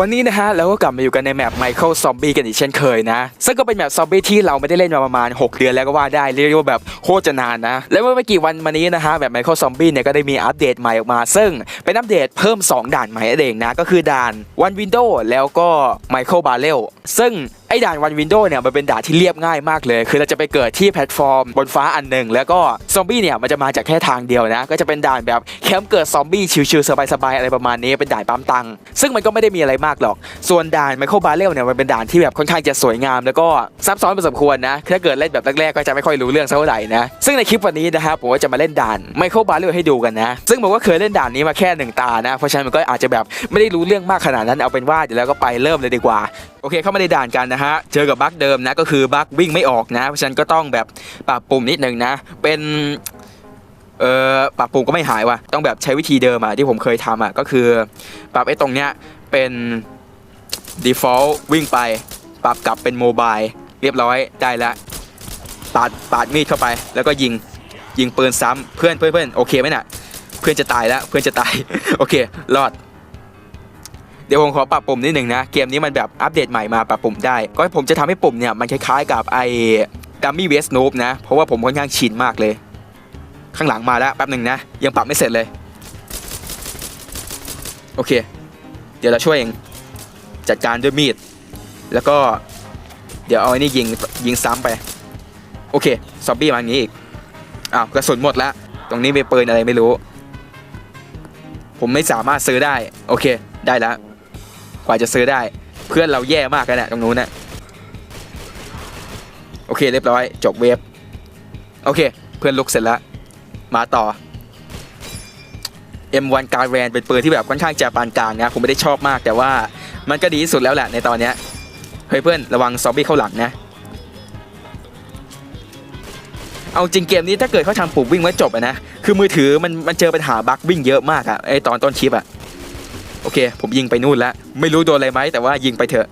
วันนี้นะฮะเราก็กลับมาอยู่กันในแมป Michael Zombie กันอีกเช่นเคยนะซึ่งก็เป็นแมปซอมบี้ที่เราไม่ได้เล่นมาประมาณ 6 เดือนแล้วก็ว่าได้เรียกว่าแบบโคตรจะนานนะ และเมื่อไม่กี่วันมานี้นะฮะแบบ Michael Zombie เนี่ยก็ได้มีอัปเดตใหม่ออกมา ซึ่งเป็นอัปเดตเพิ่ม 2 ด่านใหม่นั่นเองนะ ก็คือด่าน One Window แล้วก็ Michael Barrel ซึ่ง อ้ด่านวันวินโดว์เนี่ยมันเป็นด่านที่เรียบง่ายมากเลย คือเราจะไปเกิดที่แพลตฟอร์มบนฟ้าอันหนึ่งแล้วก็ซอมบี้เนี่ยมันจะมาจากแค่ทางเดียวนะ ก็จะเป็นด่านแบบแคมป์เกิดซอมบี้ชิวๆสบายๆอะไรประมาณนี้เป็นด่านปั๊มตังซึ่งมันก็ไม่ได้มีอะไรมากหรอก ส่วนด่านไมเคิลบาเรลเนี่ยมันเป็นด่านที่แบบค่อนข้างจะสวยงาม แล้วก็ซับซ้อนพอสมควรนะถ้าเกิดเล่นแบบแรกๆก็จะไม่ค่อยรู้เรื่องเท่าไหร่นะซึ่งในคลิปวันนี้นะครับผมก็จะมาเล่นด่านไมเคิลบาเรลให้ดูกันนะ ซึ่งผมก็เคยเล่นด่านนี้มาแค่หนึ่งตานะ เพราะฉะนั้นมันก็อาจจะแบบไม่ได้รู้เรื่องมากขนาดนั้นเอาเป็นว่าเดี๋ยวเราก็ไปเริ่มเลยดีกว่า โอเคเข้ามาในด่านกันนะฮะ เจอกับบั๊กเดิมนะก็คือบั๊กวิ่งไม่ออกนะ เพราะฉะนั้นก็ต้องแบบปรับปุ่มนิดนึงนะ เป็นเออปรับปุ่มก็ไม่หายว่ะต้องแบบใช้วิธีเดิมอะที่ผมเคยทำอะก็คือปรับไอ้ตรงเนี้ยเป็น default วิ่งไป ปรับกลับเป็นโมบายเรียบร้อยได้แล้วปาดปาดมีดเข้าไป แล้วก็ยิงยิงปืนซ้ำเพื่อนเพื่อนเพื่อนโอเคไหมน่ะ เพื่อนจะตายแล้วเพื่อนจะตาย โอเค รอด เดี๋ยวผมขอปรับปุ่มนิดหนึ่งนะ เกมนี้มันแบบอัปเดตใหม่มาปรับปุ่มได้ ก็ผมจะทำให้ปุ่มเนี่ยมันคล้ายๆกับไอ้ดัมมี่เวสโนบนะ เพราะว่าผมค่อนข้างชินมากเลย ข้างหลังมาแล้วแป๊บหนึ่งนะ ยังปรับไม่เสร็จเลย โอเค เดี๋ยวเราช่วยเองจัดการด้วยมีด แล้วก็เดี๋ยวเอาไอ้นี่ยิงยิงซ้ำไป โอเคซอมบี้มาอย่างนี้อีกอ้าวกระสุนหมดแล้ว ตรงนี้มีปืนอะไรไม่รู้ ผมไม่สามารถซื้อได้ โอเค ได้แล้ว กว่าจะซื้อได้ เพื่อนเราแย่มากกันแหละตรงนู้นนะโอเคเรียบร้อย จบเวฟโอเค เพื่อนลุกเสร็จแล้ว มาต่อ M1 การแวนเป็นปืนที่แบบค่อนข้างจะปานกลางนะผมไม่ได้ชอบมากแต่ว่ามันก็ดีที่สุดแล้วแหละในตอนเนี้ยเฮ้ยเพื่อนระวังซอมบี้เข้าหลังนะ เอาจริงเกมนี้ถ้าเกิดเขาทำปุ่มวิ่งไว้จบอะนะ คือมือถือมันมันเจอปัญหาบั๊กวิ่งเยอะมากอะไอตอนต้นคลิปอะ โอเค ผมยิงไปนู่นแล้วไม่รู้โดนอะไรไหมแต่ว่ายิงไปเถอะ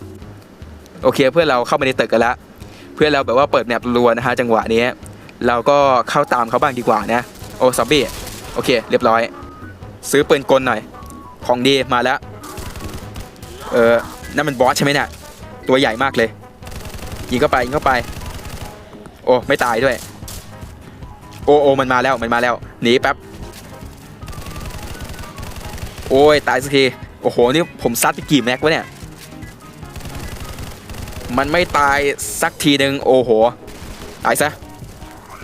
โอเค เพื่อนเราเข้ามาในตึกกันล้วเพื่อนเราแบบว่าเปิดแมปรัวนะฮะจังหวะนี้เราก็เข้าตามเขาบ้างดีกว่านะ โอ้ซอมบี้โอเค เรียบร้อย ซื้อปืนกลหน่อย ของดีมาแล้ว เออนั่นมันบอสใช่ไหมเนี่ยตัวใหญ่มากเลย ยิงเข้าไปยิงเข้าไป โอ้ไม่ตายด้วย โอโอมันมาแล้วมันมาแล้วหนีแป๊บ โอ้ยตายสักทีโอ้โหนี่ผมซัดไปกี่แม็กวะเนี่ยมันไม่ตายสักทีหนึ่งโอ้โหตายซะ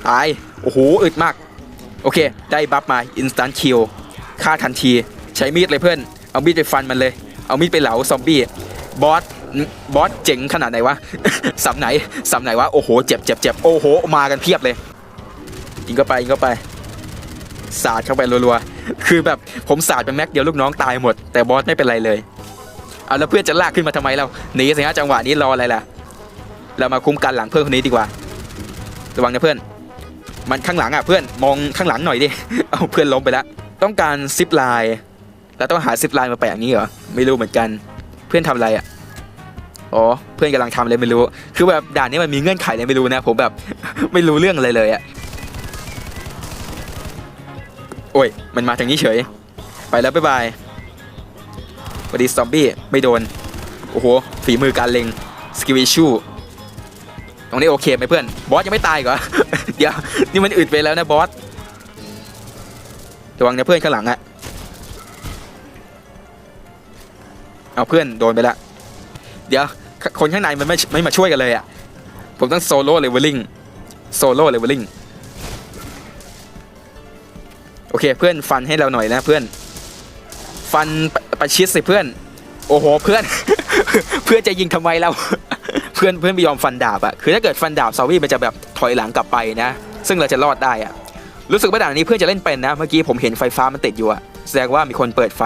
ตายโอ้โหอึดมาก โอเค ได้บัฟมา instant kill ฆ่าทันที ใช้มีดเลยเพื่อน เอามีดไปฟันมันเลย เอามีดไปเหลาซอมบี้บอสบอสเจ๋งขนาดไหนวะสำไหนสำไหนวะโอ้โหเจ็บเจ็บเจ็บโอ้โหมากันเพียบเลยยิงเข้าไปยิงเข้าไปสาดเข้าไปรัวๆ คือแบบผมสาดไปแม็กเดียวลูกน้องตายหมด แต่บอสไม่เป็นไรเลย เอาแล้วเพื่อนจะลากขึ้นมาทำไมเราหนีสิฮะจังหวะนี้รออะไรล่ะ เรามาคุ้มกันหลังเพื่อนคนนี้ดีกว่า ระวังนะเพื่อน มันข้างหลังอะเพื่อนมองข้างหลังหน่อยดิ เอาเพื่อนล้มไปแล้ว ต้องการซิปไลน์แล้วต้องหาซิปไลน์มาแปะอย่างนี้เหรอ ไม่รู้เหมือนกัน เพื่อนทำอะไรอะอ๋อเพื่อนกำลังทำอะไรไม่รู้ คือแบบด่านนี้มันมีเงื่อนไขอะไรไม่รู้นะ ผมแบบไม่รู้เรื่องอะไรเลยอะ โอ้ย มันมาทางนี้เฉย ไปแล้วบ๊ายบายสวัสดีซอมบี้ไม่โดน โอ้โห ฝีมือการเล็ง สกิวิชูตรงนี้โอเคไหมเพื่อน บอสยังไม่ตายกเหรอ เดี๋ยว นี่มันอึดไปแล้วนะบอส ระวังนะเพื่อนข้างหลังอะเอาเพื่อนโดนไปละ เดี๋ยว คนข้างในมันไม่ไม่มาช่วยกันเลยอะผมต้องโซโล่เลเวลลิ่ง โซโล่เลเวลลิ่ง โอเคเพื่อนฟันให้เราหน่อยนะเพื่อน ฟันประชิดสิเพื่อน โอ้โหเพื่อน เพื่อนจะยิงทำไมเราเพื่อนเพื่อนไม่ยอมฟันดาบอะคือถ้าเกิดฟันดาบซาวี่มันจะแบบถอยหลังกลับไปนะ ซึ่งเราจะรอดได้อะรู้สึกว่าด่านนี้เพื่อนจะเล่นเป็นนะ เมื่อกี้ผมเห็นไฟฟ้ามันติดอยู่อะแสดงว่ามีคนเปิดไฟ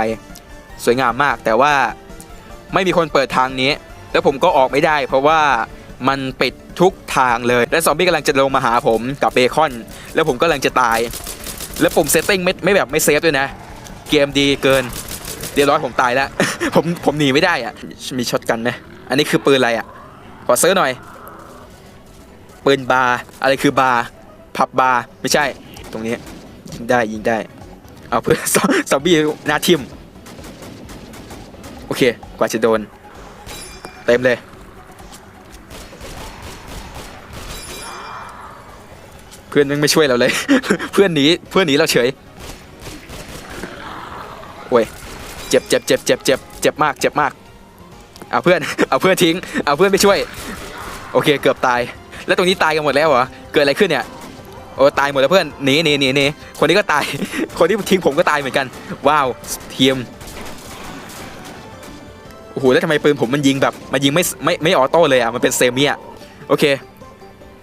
สวยงามมาก แต่ว่าไม่มีคนเปิดทางนี้ แล้วผมก็ออกไม่ได้ เพราะว่ามันปิดทุกทางเลย และซอมบี้กำลังจะลงมาหาผมกับเบคอน แล้วผมก็กำลังจะตาย แล้วปุ่มเซตติ้งไม่ไม่แบบไม่เซฟด้วยนะ เกมดีเกิน เรียบร้อยผมตายแล้ว ผมผมหนีไม่ได้อะ มีช็อตกันไหมอันนี้คือปืนอะไรอะ ขอซื้อหน่อย ปืนบาร์อะไรคือบาร์พับบาร์ไม่ใช่ ตรงนี้ยิงได้ยิงได้ เอาเพื่อซอซอมบี้หน้าทิมโอเค กว่าจะโดน เต็มเลย เพื่อนมึงไม่ช่วยเราเลย เพื่อนหนีเพื่อนหนีเราเฉยโอ้ยเจ็บเจ็บเจ็บเจ็บเจ็บเจ็บมากเจ็บมากเอาเพื่อนเอาเพื่อนทิ้งเอาเพื่อนไปช่วย โอเคเกือบตาย แล้วตรงนี้ตายกันหมดแล้วเหรอเกิดอะไรขึ้นเนี่ยโอ้ตายหมดแล้วเพื่อนหนีหนีหนีหนีคนนี้ก็ตาย คนที่ทิ้งผมก็ตายเหมือนกัน ว้าวเทียมโอ้โหแล้วทำไมปืนผมมันยิงแบบมันยิงไม่ไม่ไม่ออโต้เลยอะมันเป็นเซมิอะโอเค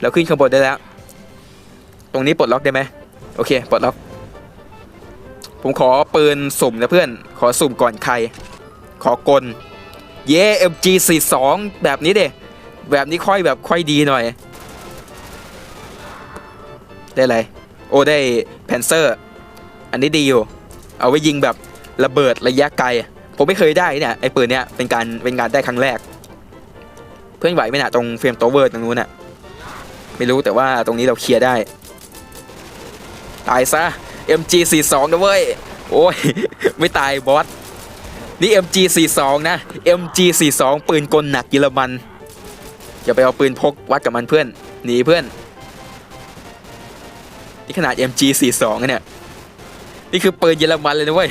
เราขึ้นข้างบนได้แล้ว ตรงนี้ปลดล็อกได้ไหมโอเคปลดล็อก ผมขอปืนสุ่มนะเพื่อน ขอสุ่มก่อนใคร ขอกล เย่ MG42 แบบนี้เด้แบบนี้ค่อยแบบค่อยดีหน่อย ได้อะไร โอ้ได้แพนเซอร์ อันนี้ดีอยู่ เอาไว้ยิงแบบระเบิดระยะไกล ผมไม่เคยได้เนี่ยไอ้ปืนเนี้ยเป็นการเป็นการได้ครั้งแรก เพื่อนไหวไหมนะตรงเฟรมโตเวอร์ตรงนู้นน่ะ ไม่รู้แต่ว่าตรงนี้เราเคลียร์ได้ ตายซะ MG42 นะเว้ย โอ้ย ไม่ตายบอส นี่ MG42 นะ MG42 ปืนกลหนักเยอรมัน อย่าไปเอาปืนพกวัดกับมันเพื่อน หนีเพื่อน นี่ขนาด MG42 เนี่ย นี่คือปืนเยอรมันเลยนะเว้ย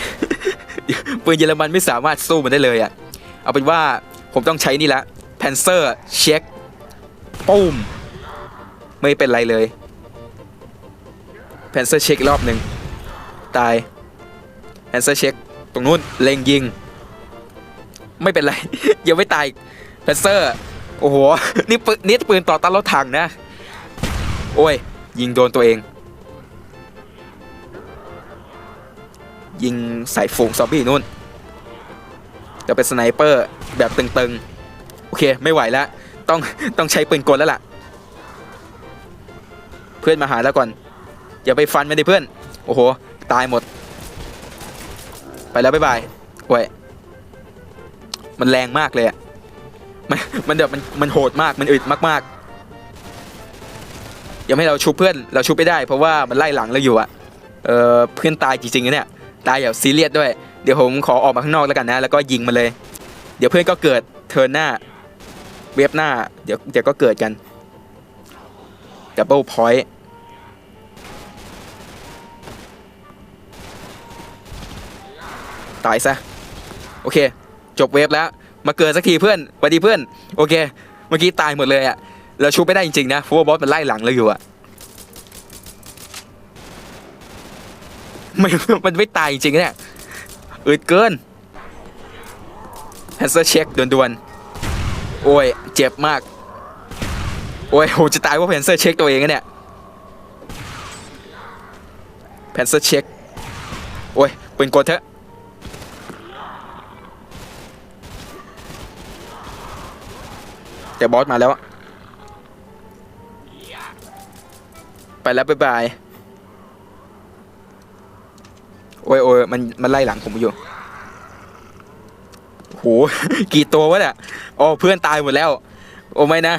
ปืนเยอรมันไม่สามารถสู้มันได้เลยอะ่ะเอาเป็นว่าผมต้องใช้นี่ละ Panzer เช็คปุ้ม ไม่เป็นไรเลย Panzer เช็ครอบหนึ่งตาย Panzer เช็คตรงนู้นเล็งยิง ไม่เป็นไร ยังไม่ตาย Panzer โอ้โหนี่ปืนนี่ปืนต่อต้านรถถังนะ โอ้ย ยิงโดนตัวเอง ยิงใส่ฝูงซอมบี้นู่นจะเป็นสไนเปอร์แบบตึงๆ โอเค ไม่ไหวแล้ว ต้อง ต้องใช้ปืนกลแล้วล่ะ เพื่อนมาหาแล้วก่อน อย่าไปฟันมันดิเพื่อน โอ้โห ตายหมด ไปแล้วบ๊ายบายโอ้ยมันแรงมากเลยอะมันมันแบบมันมันโหดมากมันอึดมากๆยังให้เราชุบเพื่อนเราชุบไม่ได้ เพราะว่ามันไล่หลังเราอยู่อะเออเพื่อนตายจริงๆนะเนี่ยตายแบบซีเรียสด้วยเดี๋ยวผมขอออกมาข้างนอกแล้วกันนะ แล้วก็ยิงมันเลย เดี๋ยวเพื่อนก็เกิดเทิร์นหน้า เวฟหน้า เดี๋ยวเดี๋ยวก็เกิดกันดับเบิลพอยต์ ตายซะ โอเค จบเวฟแล้ว มาเกิดสักทีเพื่อนสวัสดีเพื่อน โอเค เมื่อกี้ตายหมดเลยอะเราชุบไม่ได้จริงๆนะเพราะว่าบอสมันไล่หลังเราอยู่อะไม่มันไม่ตายจริงๆเนี่ยอึดเกินแฮนเซอร์เช็คด่วนๆ โอ้ย เจ็บมาก โอ้ยโหจะตายเพราะแพนเซอร์เช็คตัวเองอะเนี่ยแพนเซอร์เช็ค โอ้ยปืนกดเถอะ แต่บอสมาแล้วอะไปแล้วบ๊ายบาย โอ้ยโอ้ยมันมันไล่หลังผมอยู่โหกี่ตัววะเนี่ยอ๋อเพื่อนตายหมดแล้ว โอ้ไม่นะ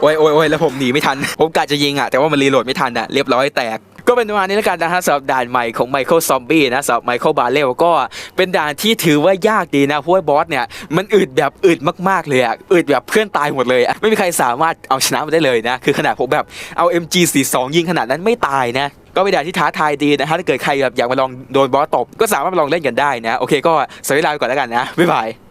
โอ้ยโอ้ยโอ้ยแล้วผมหนีไม่ทัน ผมกะจะยิงอะ แต่ว่ามันรีโหลดไม่ทันอะ เรียบร้อยแตก ก็เป็นประมาณนี้แล้วกันนะฮะสำหรับด่านใหม่ของไมเคิลซอมบี้นะสำหรับไมเคิลบาเรลก็เป็นด่านที่ถือว่ายากดีนะเพราะว่าบอสเนี่ยมันอึดแบบอึดมากๆเลยอะอึดแบบเพื่อนตายหมดเลยอะไม่มีใครสามารถเอาชนะมันได้เลยนะคือขนาดผมแบบเอา MG42 ยิงขนาดนั้นไม่ตายนะก็เป็นด่านที่ท้าทายดีนะฮะถ้าเกิดใครแบบอยากมาลองโดนบอสตบก็สามารถมาลองเล่นกันได้นะโอเคก็สวัสดีลาไปก่อนแล้วกันนะบ๊ายบาย